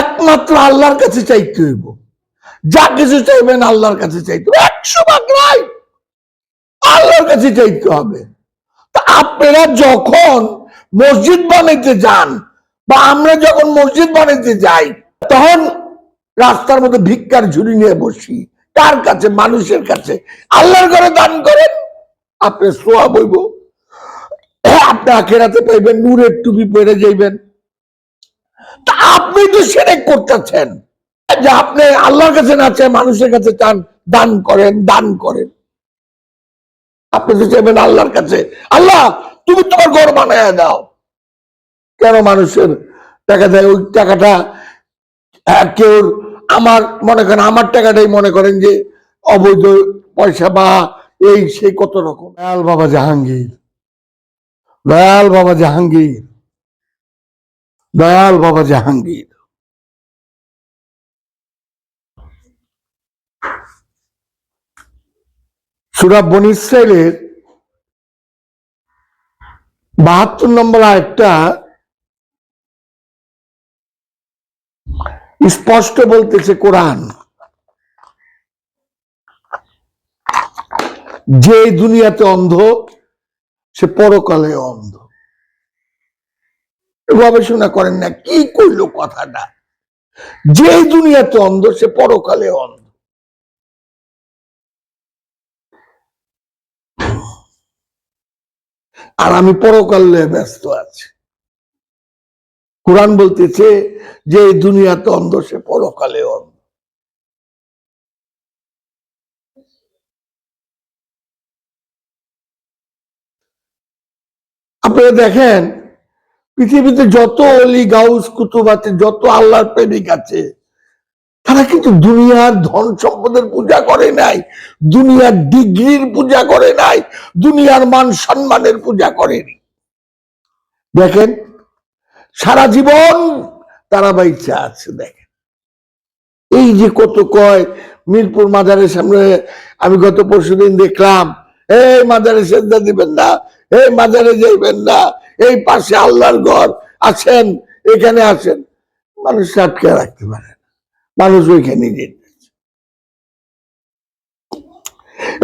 একমাত্র আল্লাহর কাছে চাইতে হইব। যা কিছু চাইবেন আল্লাহর কাছে চাইতে হবে একশো ভাগ নাই। আল্লাহর কাছে চাইতে হবে। তা আপনারা যখন মসজিদ বানাইতে যান বা আমরা যখন মসজিদ বানাইতে যাই, তখন রাস্তার মধ্যে ভিক্ষার ঝুড়ি নিয়ে বসি। কার কাছে? মানুষের কাছে। আল্লাহর ঘরে দান করেন আপনি সোয়া বইব আপনি আখেরাতে পাইবেন, নূরের টুপি পরে যাইবেন। তা আপনি তো সেরে করতেছেন। যে আপনি আল্লাহর কাছে না চায় মানুষের কাছে চান দান করেন দান করেন। আপনি তো চাইবেন আল্লাহর কাছে। আল্লাহ তুমি তোমার ঘর বানায় দাও। কেন মানুষের টাকা দেয়? ওই টাকাটা আহ, কেউ আমার মনে করেন আমার টাকাটাই মনে করেন যে অবৈধ পয়সা বা এই সেই কত রকম। দয়াল বাবা জাহাঙ্গীর। দয়াল বাবা জাহাঙ্গীর। দয়াল বাবা জাহাঙ্গীর। সুরা বন ইসরায়েলের বাহাত্তর নম্বর আয়টা স্পষ্ট বলতেছে কোরআন। যে দুনিয়াতে অন্ধ, সে পরকালে অন্ধ। গবেষণা করেন না, কি কইলো কথাটা? যে দুনিয়াতে অন্ধ, সে পরকালে অন্ধ। আর আমি পরকালে ব্যস্ত আছি। কোরআন বলতেছে যে এই দুনিয়াতে অন্ধ, সে পরকালে অন্ধ। আপনারা দেখেন পৃথিবীতে যত অলি, গাউস, কুতুব আছে, যত আল্লাহর প্রেমিক আছে, তারা কিন্তু দুনিয়ার ধন সম্পদের পূজা করে নাই, দুনিয়ার ডিগ্রির পূজা করে নাই, দুনিয়ার মান সম্মানের পূজা করেনি। দেখেন, সারা জীবন তারা বাইচা আছে, দেখেন। এই যে কত কয়, মিরপুর মাজারের সামনে আমি গত পরশুদিন দেখলাম, এই মাজারে সেদ্ধা দিবেন না, এই মাজারে যাইবেন না এই পাশে আল্লাহর ঘর আছেন এখানে আছেন মানুষ আটকে রাখতে পারে মানুষ ওইখানে যেতে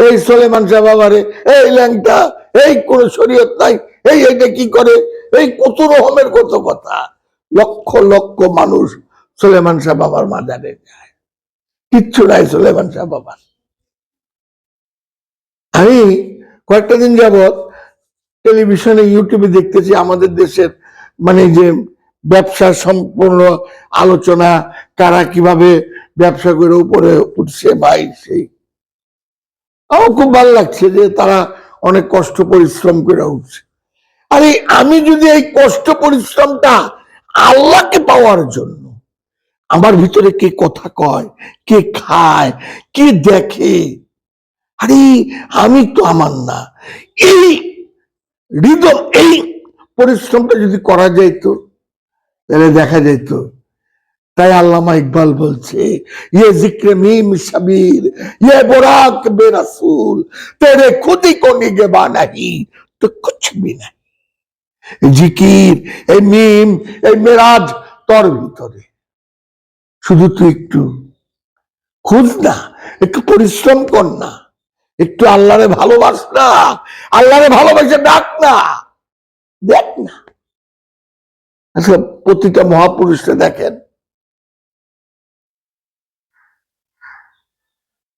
এই সোলেমান শাহ বাবারে এই ল্যাংটা, এই কোন শরীয়ত নাই, এই এটা কি করে? এই কত রকমের কত কথা। লক্ষ লক্ষ মানুষ সোলেমান শাহ বাবার মাজারে যায়। কিচ্ছু নাই সোলেমান শাহ বাবার আমি কয়েকটা দিন যাবৎ টেলিভিশনে, ইউটিউবে দেখতেছি আমাদের দেশের মানে যে ব্যবসা সম্পূর্ণ আলোচনা, কারা কীভাবে ব্যবসা করে উপরে উঠছে ভাই সেই। আমার খুব ভালো লাগছে যে তারা অনেক কষ্ট, পরিশ্রম করে উঠছে। আরে, আমি যদি এই কষ্ট, পরিশ্রমটা আল্লাহকে পাওয়ার জন্য, আমার ভিতরে কে কথা কয়, কে খায়, কে দেখে, আরে, আমি তো আমার না। এই হৃদয় এই পরিশ্রমটা যদি করা যেত তাহলে দেখা যেত তাই আল্লামা ইকবাল বলছে ইয়ে জিক্রে মিম ইয়ে বোরাক তেরে নাহি। তো জিকির, এই মিম, এই মেরাজ তোর ভিতরে। শুধু তুই একটু খুঁজ না, একটু পরিশ্রম কর না। একটু আল্লাহরে ভালোবাস না, আল্লাহরে ভালোবাসে ডাক না, দেখ না। আচ্ছা প্রতিটা মহাপুরুষকে দেখেন।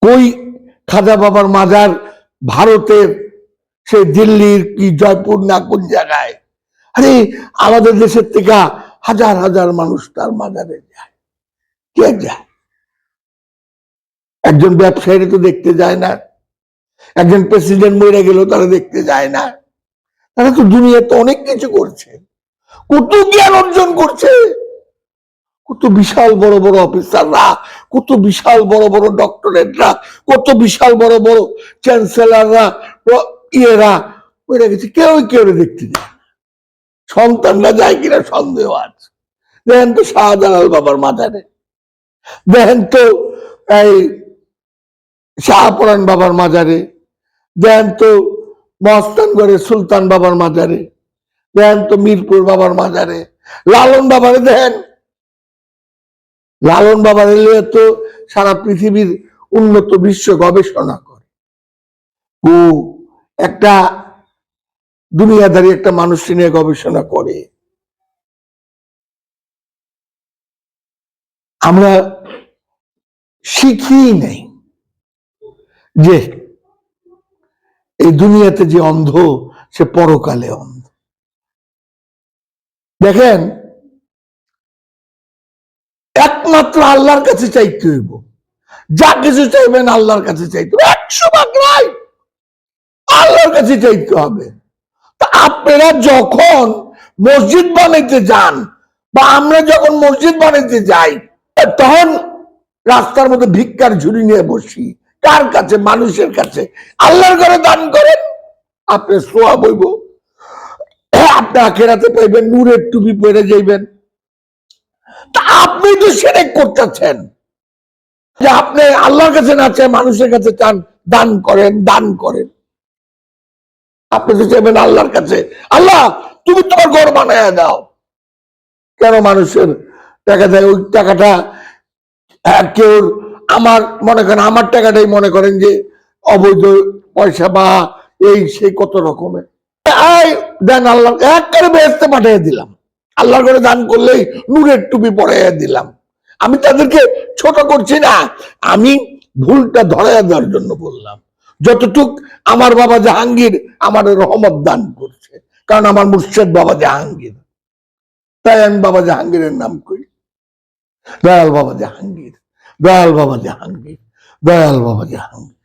কই খাজা বাবার মাজার ভারতের সে দিল্লির কি জয়পুর না কোন জায়গায়? আরে, আমাদের দেশের থেকে হাজার হাজার মানুষ তার মাজারে যায়। কে যায়? একজন ব্যবসায়ী তো দেখতে যায় না। একজন প্রেসিডেন্ট মরে গেল তারা দেখতে যায় না। তারা তো দুনিয়াতে অনেক কিছু করছে। কত জ্ঞান অর্জন করছে। কত বিশাল বড় বড় অফিসাররা, কত বিশাল বড় বড় ডক্টরেটরা, কত বিশাল বড় বড় চ্যান্সেলাররা ইয়েরা ওইরা গেছে। কেউ কেউ দেখতে যায়। সন্তানরা যায় কিনা সন্দেহ আছে। দেখেন তো শাহজালাল বাবার মাজারে। দেখেন তো এই শাহপুরান বাবার মাজারে। দেখেন তো সুলতান বাবার মাজারে দেখেন তো মিরপুর বাবার মাজারে। লালন বাবারে দেখেন লালন বাবা এলে তো সারা পৃথিবীর উন্নত বিশ্ব গবেষণা করে। ও একটা দুনিয়াদারি একটা মানুষ নিয়ে গবেষণা করে। আমরা শিখি নেই যে এই দুনিয়াতে যে অন্ধ, সে পরকালে অন্ধ। দেখেন, একমাত্র আল্লাহর কাছে চাইতে হইব। যা কিছু চাইবেন আল্লাহর কাছে চাইতে একশো ভাগ নাই। আল্লাহর কাছে চাইতে হবে। তা আপনারা যখন মসজিদ বানাইতে যান, বা আমরা যখন মসজিদ বানাইতে যাই, তখন রাস্তার মধ্যে ভিক্ষার ঝুড়ি নিয়ে বসি। কার কাছে? মানুষের কাছে। আল্লাহর ঘরে দান করেন আপনি সোয়া বইব আপনি আখেরাতে পাইবেন নূরের টুপি পরে যাইবেন। তা আপনি তো সেরেক করতেছেন। যে আপনি আল্লাহর কাছে না চায় মানুষের কাছে চান দান করেন দান করেন। আপনি তো চাইবেন আল্লাহর কাছে। আল্লাহ তুমি তোমার ঘর বানায় দাও। কেন মানুষের টাকা দেয়? ওই টাকাটা আহ, কেউ আমার মনে করেন, আমার টাকাটাই মনে করেন যে অবৈধ পয়সা বা এই সেই কত রকমের। এই দেন আল্লাহ এক করে বেহেস্তে পাঠিয়ে দিলাম। আল্লাহর করে দান করলেই নূরের টুপি পরাইয়া দিলাম। আমি তাদেরকে ছোট করছি না, আমি ভুলটা ধরাইয়া দেওয়ার জন্য বললাম। যতটুক আমার বাবা জাহাঙ্গীর আমার রহমত দান করছে, কারণ আমার মুর্শেদ বাবা জাহাঙ্গীর। তাই আমি বাবা জাহাঙ্গীরের নাম করি। দয়াল বাবা জাহাঙ্গীর। দয়াল বাবা জাহাঙ্গীর দয়াল বাবা জাহাঙ্গীর।